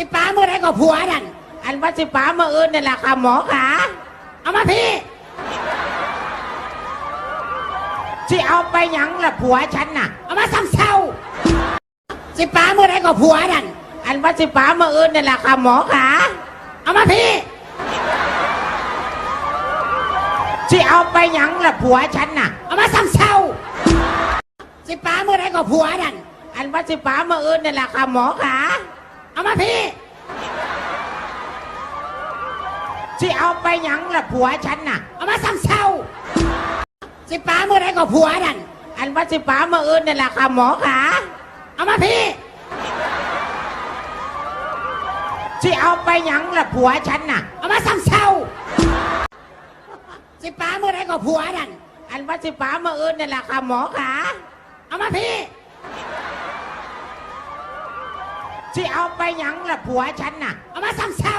สิป้าเมื่อไรก็ผัวนั่นอันว่าสิป้าเมื่ออื่นนี่แหละค่ะหมอขาเอามาพี่ที่เอาไปหยังละผัวฉันน่ะเอามาซ้ำเศร้าสิป้าเมื่อไรก็ผัวนั่นอันว่าสิป้าเมื่ออื่นนี่แหละค่ะหมอขาเอามาพี่ที่เอาไปหยังละผัวฉันน่ะเอามาซ้ำเศร้าสิป้าเมื่อไรก็ผัวนั่นอันว่าสิป้าเมื่ออื่นนี่แหละค่ะหมอขา เอามาพี่ที่เอาไปหยังละผัวฉันน่ะ เอามาซ้ำเศร้า สิป้าเมื่อไรก็ผัวนั่น อันว่าสิป้าเมื่ออื่นนี่แหละค่ะหมอขาเอามาพี่ที่เอาไปหยังละผัวฉันน่ะ เอามาซ้ำเศร้า สิป้าเมื่อไรก็ผัวนั่น อันว่าสิป้าเมื่ออื่นนี่แหละค่ะหมอขาเอามาพี่ ที่เอาไปหยังละผัวฉันน่ะ เอามาซ้ำเศร้า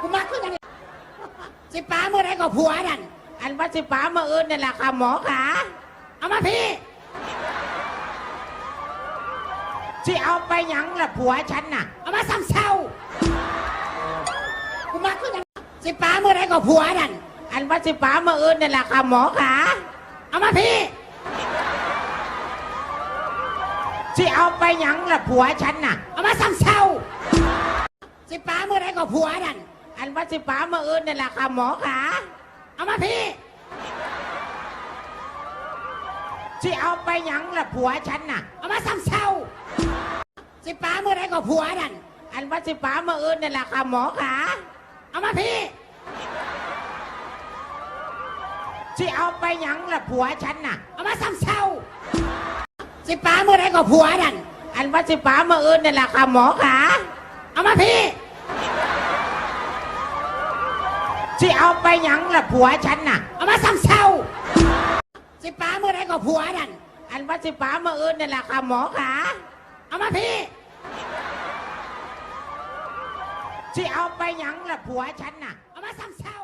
กูมาขึ้นกันสิป้าเมื่อไรก็ผัวนั่นอันว่าสิป้าเมื่ออื่นนี่แหละค่ะหมอขาเอามาพี่ที่เอาไปหยังละผัวฉันน่ะ เอามาซ้ำเศร้ากูมาขึ้นกันสิป้าเมื่อไรก็ผัวนั่นอันว่าสิป้าเมื่ออื่นนี่แหละค่ะหมอขาเอามาพี่ ที่เอาไปหยังละผัวฉันน่ะ เอามาซ้ำเศร้าสิป้าเมื่อไรก็ผัวนั่นอันว่าสิป้าเมื่ออื่นนี่แหละค่ะหมอขาเอามาพี่ที่เอาไปหยังละผัวฉันน่ะ เอามาซ้ำเศร้าสิป้าเมื่อไรก็ผัวนั่นอันว่าสิป้าเมื่ออื่นนี่แหละค่ะหมอขาเอามาพี่ที่เอาไปหยังละผัวฉันน่ะ เอามาซ้ำเศร้า สิป้าเมื่อไรก็ผัวนั่นอันว่าสิป้าเมื่ออื่นนี่แหละค่ะหมอขาเอามาพี่ที่เอาไปหยังละผัวฉันน่ะ เอามาซ้ำเศร้าสิป้าเมื่อไรก็ผัวนั่นอันว่าสิป้าเมื่ออื่นนี่แหละค่ะหมอขาเอามาพี่ที่เอาไปหยังละผัวฉันน่ะ เอามาซ้ำเศร้า